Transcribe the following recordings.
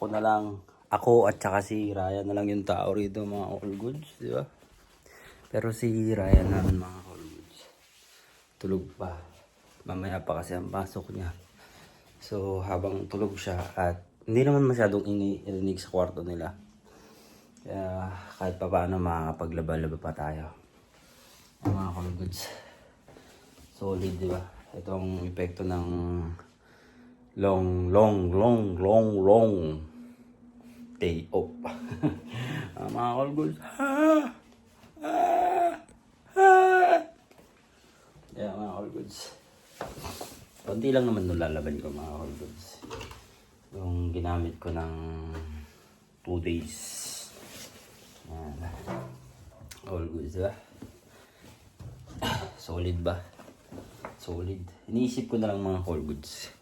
ako na lang, ako at saka si Ryan na lang yung tao rito mga all goods, di ba? Pero si Ryan naman mga all goods, tulog pa. Mamaya pa kasi ang pasok niya. So habang tulog siya at hindi naman masyadong iniinig sa kwarto nila. Kaya kahit pa paano makakapaglaba-laba pa tayo. Mga all goods. Solid, di ba? Itong epekto ng long, long, long, long, long day off. Ang mga all goods. Ha! Yeah, mga all goods. Konti lang naman nung lalaban ko mga all goods. Yung ginamit ko ng 2 days. Yan. All goods, di ba? Solid ba? Solid. Iniisip ko na lang mga all goods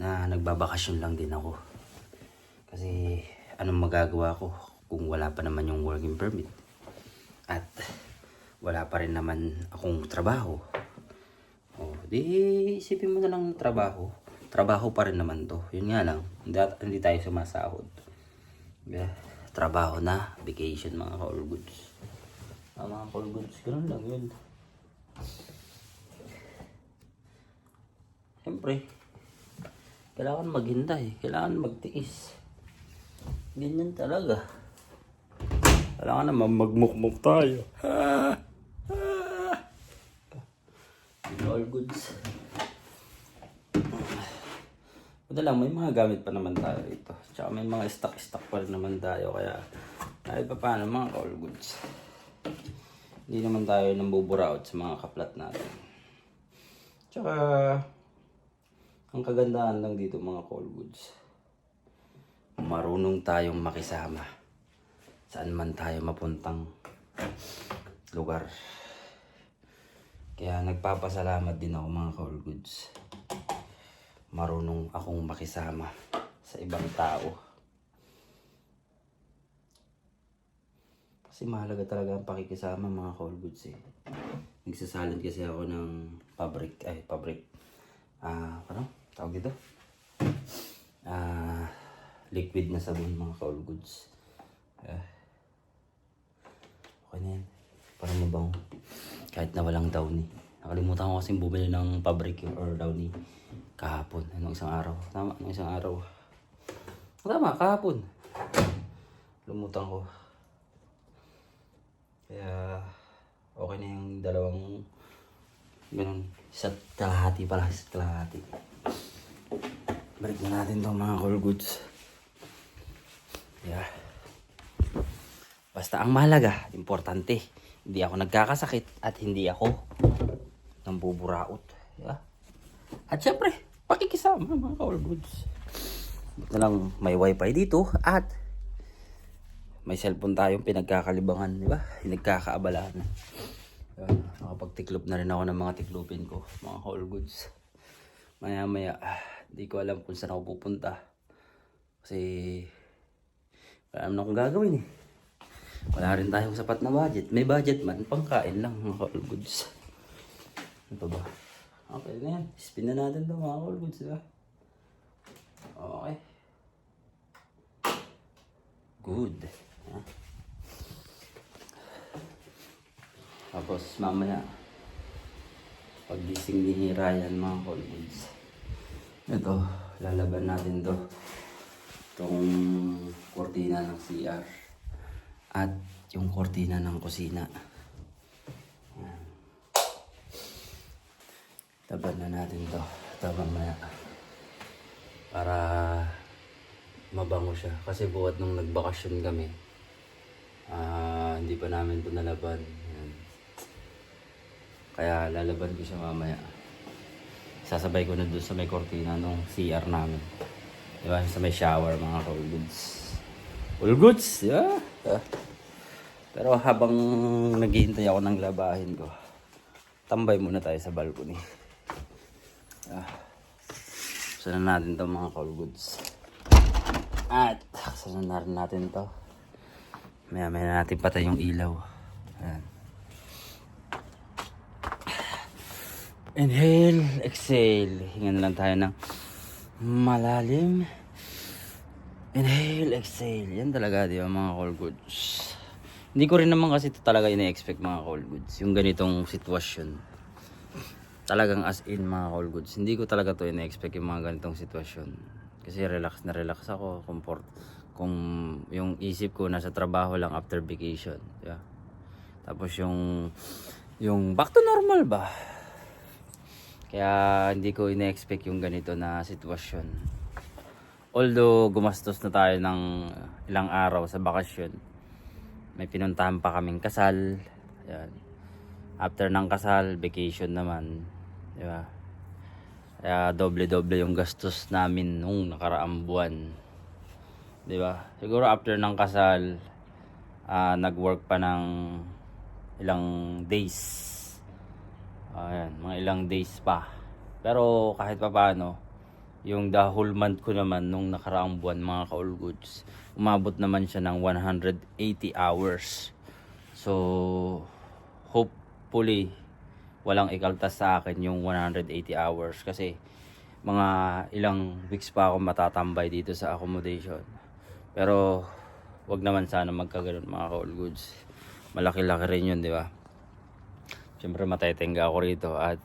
na nagbabakasyon lang din ako. Kasi anong magagawa ko kung wala pa naman yung working permit. At wala pa rin naman akong trabaho. O, di isipin mo na lang ng trabaho. Trabaho pa rin naman to. Yun nga lang, hindi, hindi tayo sumasahod. Yeah. Trabaho na, vacation mga call goods. Ah, mga call goods, ganun lang yun. Siyempre, kailangan maghintay, kailangan magtiis. Ganyan talaga. Kailangan naman magmukmuk tayo. All goods. Buti lang, may mga gamit pa naman tayo rito. Tsaka may mga stock-stock pa rin naman tayo. Kaya kahit pa paano mga all goods. Hindi naman tayo nambuburaot sa mga kaplat natin. Tsaka ang kagandahan lang dito mga call goods. Marunong tayong makisama. Saan man tayo mapuntang lugar. Kaya nagpapasalamat din ako mga call goods. Marunong akong makisama sa ibang tao. Kasi mahalaga talaga ang pakikisama mga call goods eh. Nagsasalin kasi ako ng pabrik, ay pabrik. Ah, ano? Tawag dito? Ah, liquid na sabon mga call goods. Ah. Okay na yan. Parang mabango. Kahit na walang downy. Nakalimutan ko kasi bumili ng pabrik or downy kahapon. Anong isang araw. Tama, anong isang araw. Tama, kahapon. Lumutan ko. Kaya, okay na yung dalawang ganun. Isa't kalahati pala, isa't kalahati. Balik na natin itong mga call goods. Yeah. Basta ang mahalaga, importante, hindi ako nagkakasakit at hindi ako nambuburaot. Yeah. At syempre, pakikisama mga call goods. Buti lang may wifi dito at may cellphone tayong pinagkakalibangan, di ba? Nagkakaabalahan. Yan, nakapagtiklop na rin ako ng mga tiklupin ko, mga whole goods. Maya maya, ah, di ko alam kung saan ako pupunta. Kasi, wala naman akong gagawin eh. Wala rin tayong sapat na budget. May budget man, pangkain lang mga whole goods. Ano pa ba? Okay na yan. Spin na natin to mga whole goods, di ba? Okay. Good. Ha? Tapos mamaya, pagising ni Ryan mga colleagues, ito, lalaban natin to. Itong kortina ng CR. At yung kortina ng kusina. Yan. Laban na natin to. Ito mamaya. Para mabango siya. Kasi buhat nung nagbakasyon kami, ah hindi pa namin ito nalaban. Yan. Kaya lalaban ko siya mamaya. Sasabay ko na doon sa may kortina nung CR namin. Di ba? Sa may shower, mga all goods. All goods, di ba? Ah. Pero habang naghihintay ako ng labahin ko, tambay muna tayo sa balcony. Ah. Sana natin to mga call goods. At sana na natin to. Maya maya natin patay yung ilaw. Ayan. Inhale, exhale. Hinga na lang tayo ng malalim. Inhale, exhale. Yan talaga, di ba mga call goods. Hindi ko rin naman kasi ito talaga ina-expect mga call goods. Yung ganitong sitwasyon. Talagang as in mga call goods. Hindi ko talaga to ina-expect yung mga ganitong sitwasyon. Kasi relax na relax ako. Comfort. Kung yung isip ko nasa trabaho lang after vacation. Ba? Tapos yung yung back to normal ba? Kaya hindi ko ina-expect yung ganito na sitwasyon. Although gumastos na tayo ng ilang araw sa bakasyon, may pinuntahan pa kaming kasal. Yan. After ng kasal, vacation naman. Di ba? Kaya doble-doble yung gastos namin nung nakaraang buwan. Di ba? Siguro after ng kasal, ah, nag-work pa ng ilang days. Ayan, mga ilang days pa. Pero kahit pa paano, yung the whole month ko naman nung nakaraang buwan mga ka-all goods, umabot naman siya ng 180 hours. So, hopefully, walang ikaltas sa akin yung 180 hours kasi mga ilang weeks pa ako matatambay dito sa accommodation. Pero, wag naman sana magkaganon mga ka-all goods. Malaki-laki rin yun, di ba? Siyempre matatenga ako rito at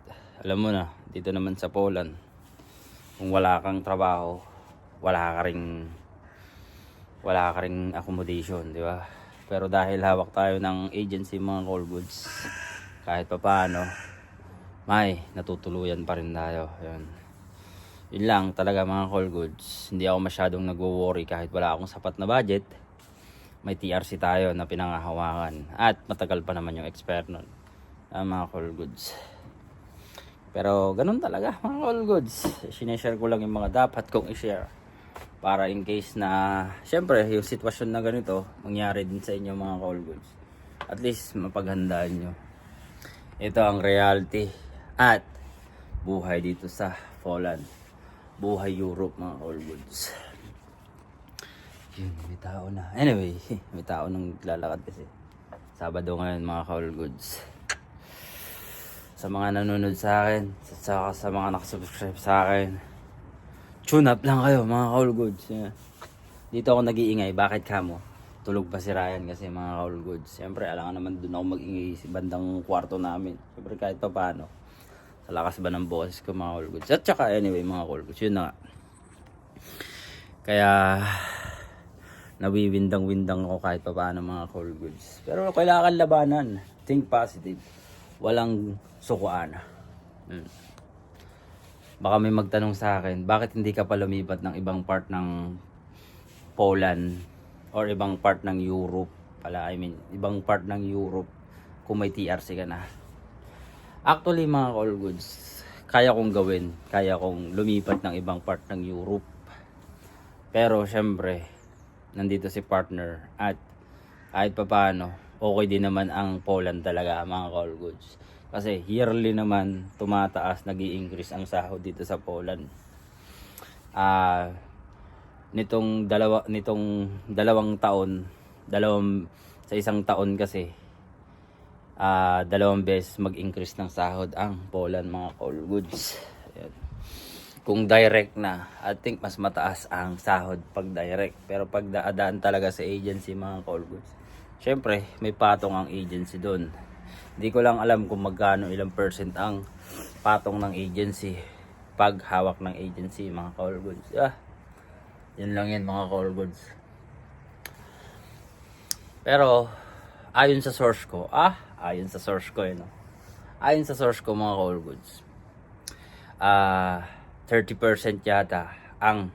alam mo na, dito naman sa Poland, kung wala kang trabaho, wala ka ring wala ka ring accommodation, di ba? Pero dahil hawak tayo ng agency mga call goods, kahit pa paano, may natutuluyan pa rin tayo. Yun. Yun lang talaga mga call goods. Hindi ako masyadong nagwo-worry kahit wala akong sapat na budget. May TRC tayo na pinangahawakan. At matagal pa naman yung expire nun. Ah, mga call goods. Pero ganun talaga mga call goods. Sineshare ko lang yung mga dapat kong i-share. Para in case na, syempre, yung sitwasyon na ganito, mangyari din sa inyo mga call goods. At least, mapaghandaan nyo. Ito ang reality. At, buhay dito sa Poland. Buhay Europe mga call goods. Yun, may tao na. Anyway, may tao nang lalakad kasi. Sabado ngayon mga call goods sa mga nanonood sa akin, sa, sa, sa mga nakasubscribe sa akin. Tune up lang kayo, mga call goods. Dito ako nag-iingay. Bakit kamo? Tulog pa si Ryan kasi mga call goods. Siyempre, alam naman doon ako mag-ingay sa bandang kwarto namin. Siyempre, kahit pa paano. Sa lakas ba ng boses ko, mga call goods. At saka, anyway, mga call goods. Yun na nga. Kaya, nawiwindang-windang ako kahit pa paano mga call goods. Pero kailangan labanan. Think positive. Walang sukuan. Hmm. Baka may magtanong sa akin, bakit hindi ka pa lumipat ng ibang part ng Poland or ibang part ng Europe pala, I mean, ibang part ng Europe kung may TRC ka na. Actually, mga call goods, kaya kong gawin, kaya kong lumipat ng ibang part ng Europe. Pero, syempre, nandito si partner at kahit pa paano, okay din naman ang Poland talaga, mga call goods. Kasi yearly naman tumataas, nag increase ang sahod dito sa Poland. Ah, nitong dalawa nitong dalawang taon, dalawang sa isang taon kasi ah dalawang beses mag-increase ng sahod ang Poland mga call goods. Ayan. Kung direct na, I think mas mataas ang sahod pag direct. Pero pag daadaan talaga sa agency mga call goods, syempre may patong ang agency doon. Hindi ko lang alam kung magkano ilang percent ang patong ng agency pag hawak ng agency mga call goods. Ah, yun lang yan mga call goods. Pero ayon sa source ko, ah, ayon sa source ko yun. Ayon sa source ko mga call goods. Ah, 30% yata ang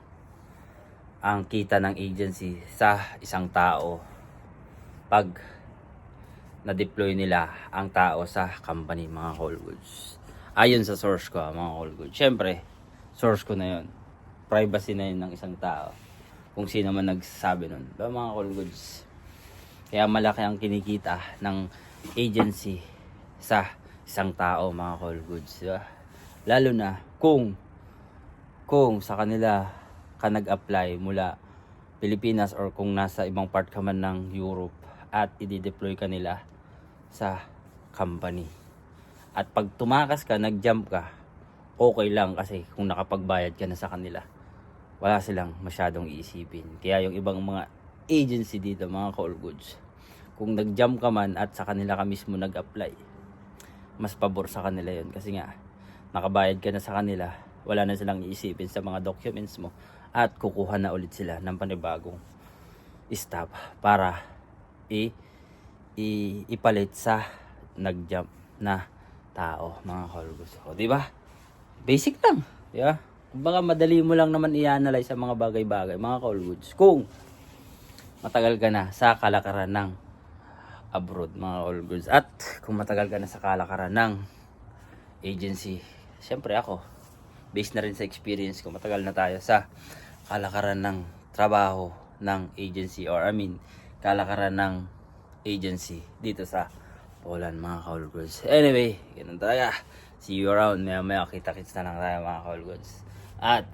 ang kita ng agency sa isang tao pag na-deploy nila ang tao sa company, mga call goods. Ayon sa source ko, mga call goods. Siyempre, source ko na yun. Privacy na yun ng isang tao. Kung sino man nagsasabi nun. Ba, mga call goods. Kaya malaki ang kinikita ng agency sa isang tao, mga call goods. Diba? Lalo na kung kung sa kanila ka nag-apply mula Pilipinas or kung nasa ibang part ka man ng Europe at i-deploy ka nila sa company. At pag tumakas ka, nag-jump ka, okay lang kasi kung nakapagbayad ka na sa kanila. wala silang masyadong iisipin. Kaya yung ibang mga agency dito, mga call goods, kung nag-jump ka man at sa kanila ka mismo nag-apply, mas pabor sa kanila yun. Kasi nga, nakabayad ka na sa kanila, wala na silang iisipin sa mga documents mo at kukuha na ulit sila ng panibagong staff para i, i ipalit sa nag-jump na tao, mga goods. O, di ba? Basic lang, di ba? Kumbaga madali mo lang naman i-analyze sa mga bagay-bagay, mga goods. Kung matagal ka na sa kalakaran ng abroad, mga goods. At kung matagal ka na sa kalakaran ng agency, syempre ako, based na rin sa experience ko, matagal na tayo sa kalakaran ng trabaho ng agency or I mean, kalakaran ng agency dito sa Poland, mga call goods. Anyway, ganun talaga. See you around. Maya maya kita-kits na lang tayo, mga call goods. At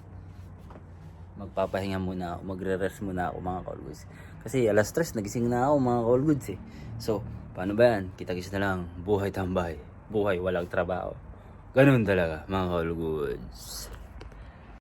magpapahinga muna ako, magre-rest muna ako mga call goods. Kasi alas stress, nagising na ako mga call goods eh. So, paano ba yan? Kita-kits na lang, buhay tambay. Buhay, walang trabaho. Ganun talaga, mga call goods.